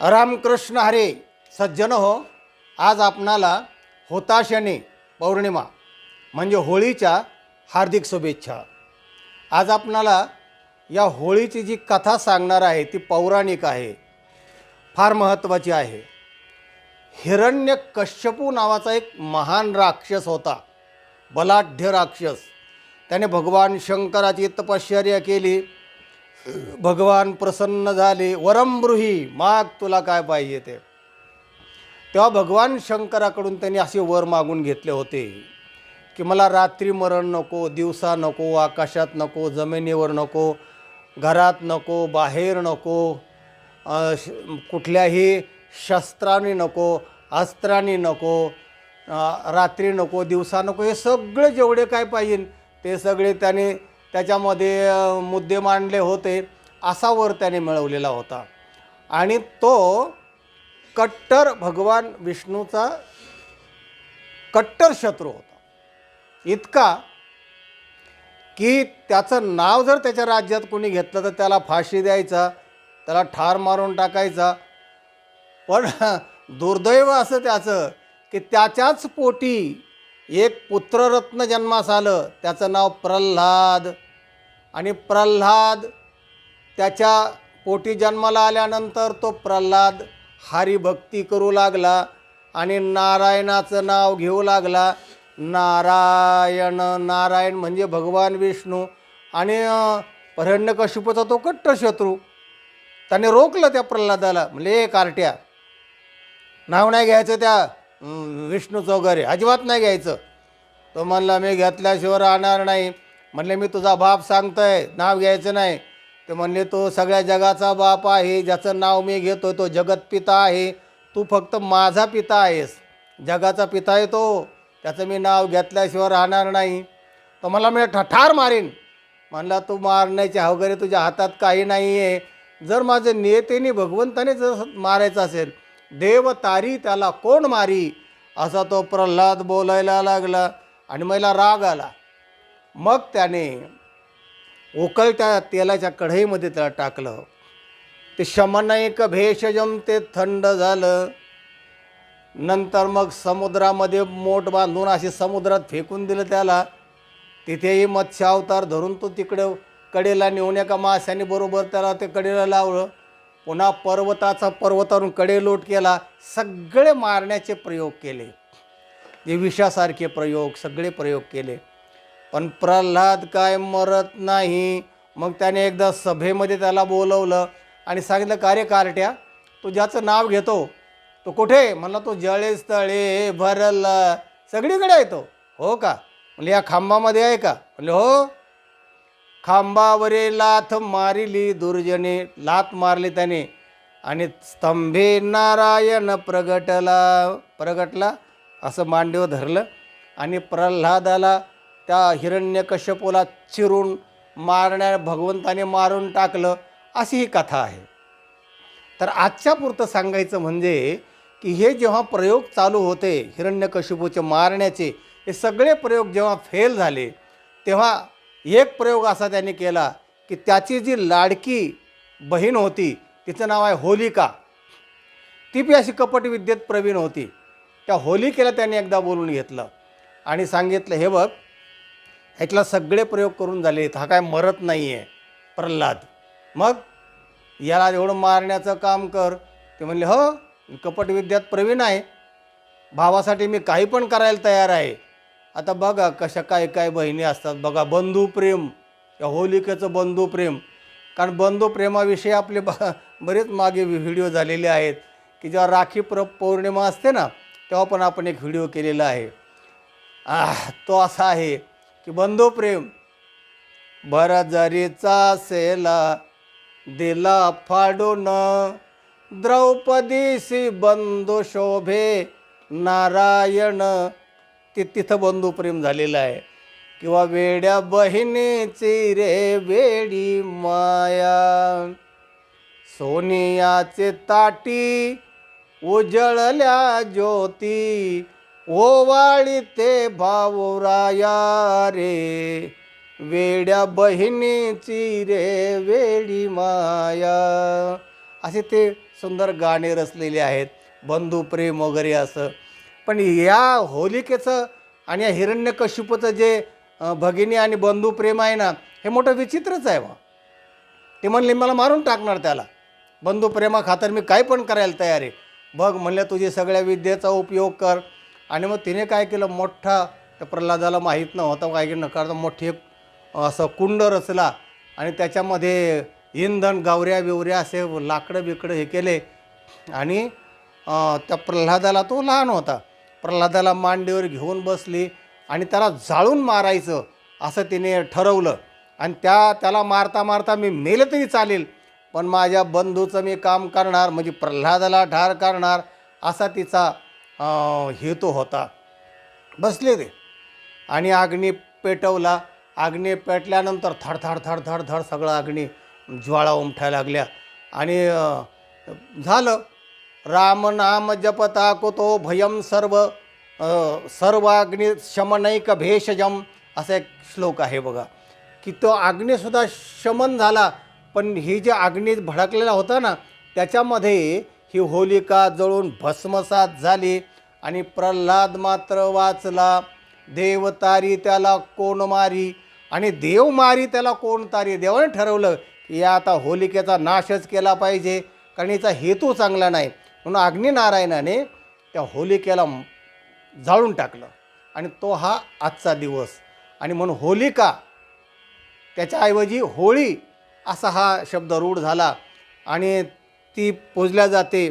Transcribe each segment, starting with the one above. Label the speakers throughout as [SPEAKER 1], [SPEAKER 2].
[SPEAKER 1] रामकृष्ण हरे सज्जन हो. आज आपणाला होताशाने पौर्णिमा म्हणजे होळीच्या हार्दिक शुभेच्छा. आज आपणाला या होळीची जी कथा सांगणार आहे ती पौराणिक आहे. फार महत्त्वाची आहे. हिरण्य कश्यपू नावाचा एक महान राक्षस होता. बलाढ्य राक्षस. त्याने भगवान शंकराची तपश्चर्या केली. भगवान प्रसन्न झाले वरमब्रुही माग तुला काय पाहिजे ते. तेव्हा भगवान शंकराकडून त्यांनी असे वर मागून घेतले होते की मला रात्री मरण नको दिवसा नको आकाशात नको जमिनीवर नको घरात नको बाहेर नको कुठल्याही शस्त्राने नको अस्त्राने नको रात्री नको दिवसा नको हे सगळे जेवढे काय पाहिजे ते सगळे त्याने त्याच्यामध्ये मुद्दे मांडले होते असा वर त्याने मिळवलेला होता. आणि तो कट्टर भगवान विष्णूचा कट्टर शत्रू होता. इतका की त्याचं नाव जर त्याच्या राज्यात कोणी घेतलं तर त्याला फाशी द्यायचा त्याला ठार मारून टाकायचा. पण दुर्दैव असं त्याचं की त्याच्याच पोटी एक पुत्ररत्न जन्मास आलं. त्याचं नाव प्रल्हाद. आणि प्रल्हाद त्याच्या पोटी जन्माला आल्यानंतर तो प्रल्हाद हरिभक्ती करू लागला आणि नारायणाचं नाव घेऊ लागला. नारायण नारायण म्हणजे भगवान विष्णू आणि हिरण्यकशिपूचा तो कट्टर शत्रू. त्याने रोखलं त्या प्रल्हादाला म्हणजे ए कार्ट्या नाव नाही घ्यायचं त्या विष्णूचं वगैरे अजिबात नाही घ्यायचं. तो म्हणला मी घेतल्याशिवाय राहणार नाही. म्हणले मी तुझा बाप सांगतोय नाव घ्यायचं नाही. ते म्हणले तो सगळ्या जगाचा बाप आहे ज्याचं नाव मी घेतो तो जगत पिता आहे. तू फक्त माझा पिता आहेस. जगाचा पिता आहे तो. त्याचं मी नाव घेतल्याशिवाय राहणार नाही. तर मला मी ठार मारीन. म्हणला तू मारण्याच्या वगैरे तुझ्या हातात काही नाही आहे जर माझं नेतेने भगवंताने जर मारायचं असेल देव तारी त्याला कोण मारी? असा तो प्रल्हाद बोलायला लागला आणि मला राग आला. मग त्याने उकळत्या तेलाच्या कढईमध्ये त्याला टाकलं. ते शमनैक भेषजम ते थंड झालं. नंतर मग समुद्रामध्ये मोठ बांधून असे समुद्रात फेकून दिलं त्याला. तिथेही मत्स्य अवतार धरून तो तिकडे कडेला नेऊन एका माशाने बरोबर त्याला ते कडेला लावलं. पुन्हा पर्वताचा पर्वतावरून कडे लोट केला. सगळे मारण्याचे प्रयोग केले. जे विषासारखे प्रयोग सगळे प्रयोग केले. पण प्रल्हाद काय मरत नाही. मग त्याने एकदा सभेमध्ये त्याला बोलवलं आणि सांगितलं कार्य कार्ट्या? तो ज्याचं नाव घेतो तो कुठे? म्हणला तो जळे स्थळे भरला. सगळीकडे आहे तो. हो का? म्हणजे या खांबामध्ये आहे का? म्हणजे हो. खांबावरे लाथ मारिली दुर्जने लाथ मारली त्याने आणि स्तंभे नारायण प्रगटला प्रगटला असं मांडीवर धरलं आणि प्रल्हादाला त्या हिरण्यकश्यपूला चिरून मारण्या भगवंताने मारून टाकलं अशी ही कथा आहे. तर आजच्या पुरतं सांगायचं म्हणजे की हे जेव्हा प्रयोग चालू होते हिरण्यकशिपूचे मारण्याचे हे सगळे प्रयोग जेव्हा फेल झाले तेव्हा एक प्रयोग असा त्याने केला की त्याची जी लाडकी बहीण होती तिचं नाव आहे होलिका. ती बी अशी कपट विद्येत प्रवीण होती. त्या होलिकेला त्याने एकदा बोलून घेतलं आणि सांगितलं हे बघ ह्यातला सगळे प्रयोग करून झाले. हा काय मरत नाही आहे प्रल्हाद. मग? याला एवढं मारण्याचं काम कर. ते म्हणले हो कपट कपटविद्यात प्रवीण आहे. भावासाठी मी काही पण करायला तयार आहे. आता बघा कशा काय काय बहिणी असतात. बघा बंधुप्रेम या होलिकेचं बंधुप्रेम कारण बंधुप्रेमाविषयी आपले ब बरेच मागे व्हिडिओ झालेले आहेत. की जेव्हा राखी प्र पौर्णिमा असते ना तेव्हा पण आपण एक व्हिडिओ केलेला आहे. आ तो असा आहे. की बंधुप्रेम बराजरीचा सेला दिला फाडून. द्रौपदीसी बंधू शोभे नारायण. ते तिथं बंधुप्रेम झालेलं आहे. किंवा वेड्या बहिणीची रे वेडी माया. सोनियाचे ताटी उजळल्या ज्योती. ओवाळी ते भाऊराया रे. वेड्या बहिणीची रे वेडी माया. असे ते सुंदर गाणे रचलेले आहेत बंधुप्रेम वगैरे असं. पण या होलिकेचं आणि या हिरण्यकशिपूचं जे भगिनी आणि बंधुप्रेम आहे ना हे मोठं विचित्रच आहे बा. ते म्हणले मला मारून टाकणार त्याला. बंधुप्रेमा खातर मी काय पण करायला तयार आहे. बघ म्हणलं तुझी सगळ्या विद्येचा उपयोग कर. आणि मग तिने काय केलं? मोठा त्या प्रल्हादाला माहीत नव्हतं काय की नकार मोठी एक असं कुंड रचला आणि त्याच्यामध्ये इंधन गावऱ्या बिवऱ्या असे लाकडं बिकडं हे केले आणि त्या प्रल्हादाला तो लहान होता. प्रल्हादाला मांडीवर घेऊन बसली आणि त्याला जाळून मारायचं असं तिने ठरवलं. आणि त्या त्याला मारता मारता मी मेलं तरी चालेल पण माझ्या बंधूचं मी काम करणार म्हणजे प्रल्हादाला ठार करणार असा तिचा हेतू होता. बसले ते आणि अग्नी पेटवला. अग्नी पेटल्यानंतर थडथड थडथड थड थड सगळं अग्नी ज्वाळा उमठायला लागल्या. आणि झालं. राम नाम जपता कुतो भयम सर्व अं, सर्वाग्नी शमनैक भेषजम असा एक श्लोक आहे बघा. की तो अग्नीसुद्धा शमन झाला. पण ही जे अग्नी भडकलेला होता ना त्याच्यामध्ये ही होलिका जळून भस्मसात झाली आणि प्रल्हाद मात्र वाचला देव तारी त्याला कोण मारी आणि देव मारी त्याला कोण तारी? देवाने ठरवलं की या आता होलिकेचा नाशच केला पाहिजे कारण याचा हेतू चांगला नाही. म्हणून अग्निनारायणाने त्या होलिकेला जाळून टाकलं आणि तो हा आजचा दिवस. आणि म्हणून होलिका त्याच्याऐवजी होळी असा हा शब्द रूढ झाला आणि ती पूजल्या जाते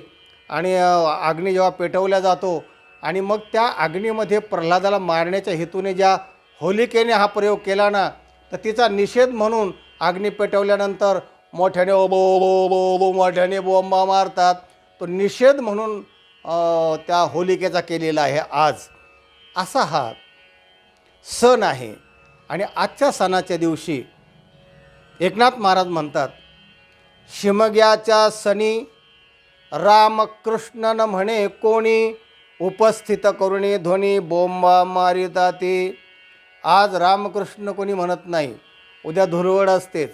[SPEAKER 1] आणि अग्नी जेव्हा पेटवल्या जातो आणि मग त्या अग्नीमध्ये प्रल्हादाला मारण्याच्या हेतूने ज्या होलिकेने हा प्रयोग केला ना तर तिचा निषेध म्हणून अग्नी पेटवल्यानंतर मोठ्याने ओबो ओबो ओबो ओबो मोठ्याने बोंबा मारतात. तो निषेध म्हणून त्या होलिकेचा केलेला आहे आज. असा हा सण आहे. आणि आजच्या सणाच्या दिवशी एकनाथ महाराज म्हणतात शिमग्याच्या सनी रामकृष्णन म्हणे कोणी उपस्थित करुणी ध्वनी बोंबा मारिता ती आज रामकृष्ण कोणी म्हणत नाही. उद्या धुरवड असतेच.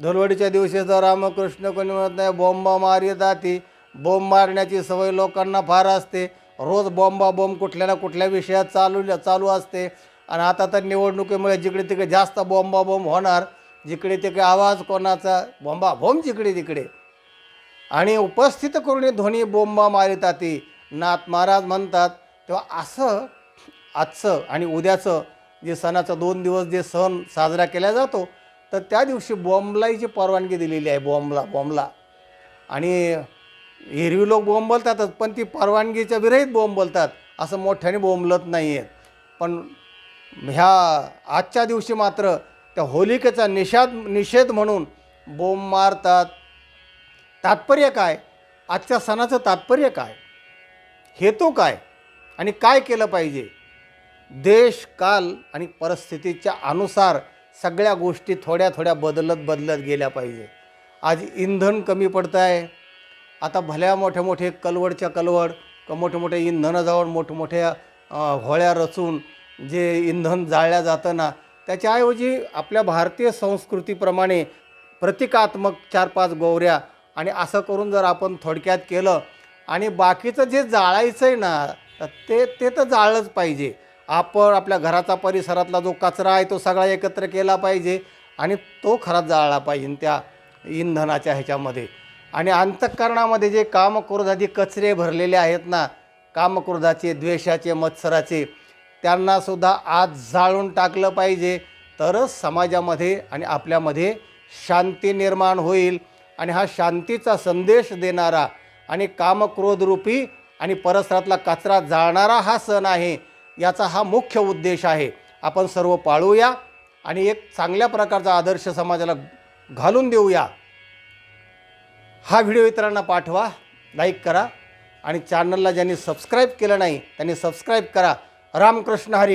[SPEAKER 1] धुरवडीच्या दिवशी जर रामकृष्ण कोणी म्हणत नाही बोंबा मारिता ती बोंब मारण्याची सवय लोकांना फार असते. रोज बॉम्बा बॉम्ब कुठल्या ना कुठल्या विषयात चालू चालू असते. आणि आता तर निवडणुकीमुळे जिकडे तिकडे जास्त बॉम्बा बॉम्ब होणार जिकडे तिकडे आवाज कोणाचा बोंबा भोम जिकडे तिकडे. आणि उपस्थित करून ध्वनी बोंबा मारिता ती. नाथ महाराज म्हणतात तेव्हा असं आजचं आणि उद्याचं जे सणाचं दोन दिवस जे सण साजरा केला जातो तर त्या दिवशी बोंबलाईची परवानगी दिलेली आहे बॉम्बला बॉम्बला आणि हिरवी लोक बोंब बोलतातच पण ती परवानगीच्या विरहित बोंब बोलतात. असं मोठ्याने बोंबलत नाही आहेत पण ह्या आजच्या दिवशी मात्र त्या होलिकेचा निषाद निषेध म्हणून बोंब मारतात. तात्पर्य काय? आजच्या सणाचं तात्पर्य काय? हेतू काय? आणि काय केलं पाहिजे? देश काल आणि परिस्थितीच्या अनुसार सगळ्या गोष्टी थोड्या थोड्या बदलत बदलत गेल्या पाहिजे. आज इंधन कमी पडतं आहे आता भल्या मोठ्या मोठे कलवडच्या कलवड क मोठे मोठे इंधनाजवळ मोठमोठ्या होळ्या रचून जे इंधन जाळल्या जातं ना त्याच्याऐवजी आपल्या भारतीय संस्कृतीप्रमाणे प्रतिकात्मक चार पाच गोवऱ्या आणि असं करून जर आपण थोडक्यात केलं आणि बाकीचं जे जाळायचं आहे ना ते ते तर जाळलंच पाहिजे. आपण आपल्या घराचा परिसरातला जो कचरा आहे तो सगळा एकत्र केला पाहिजे आणि तो खराच जाळला पाहिजे त्या इंधनाच्या ह्याच्यामध्ये. आणि अंतःकरणामध्ये जे कामक्रोधादी कचरे भरलेले आहेत ना कामक्रोधाचे द्वेषाचे मत्सराचे त्यांनासुद्धा आज जाळून टाकलं पाहिजे. तरच समाजामध्ये आणि आपल्यामध्ये शांती निर्माण होईल. आणि हा शांतीचा संदेश देणारा आणि कामक्रोधरूपी आणि परसरातला कचरा जाळणारा हा सण आहे याचा हा मुख्य उद्देश आहे. आपण सर्व पाळूया आणि एक चांगल्या प्रकारचा आदर्श समाजाला घालून देऊया. हा व्हिडिओ इतरांना पाठवा लाईक करा आणि चॅनलला ज्यांनी सबस्क्राईब केलं नाही त्यांनी सबस्क्राईब करा. रामकृष्ण हरी.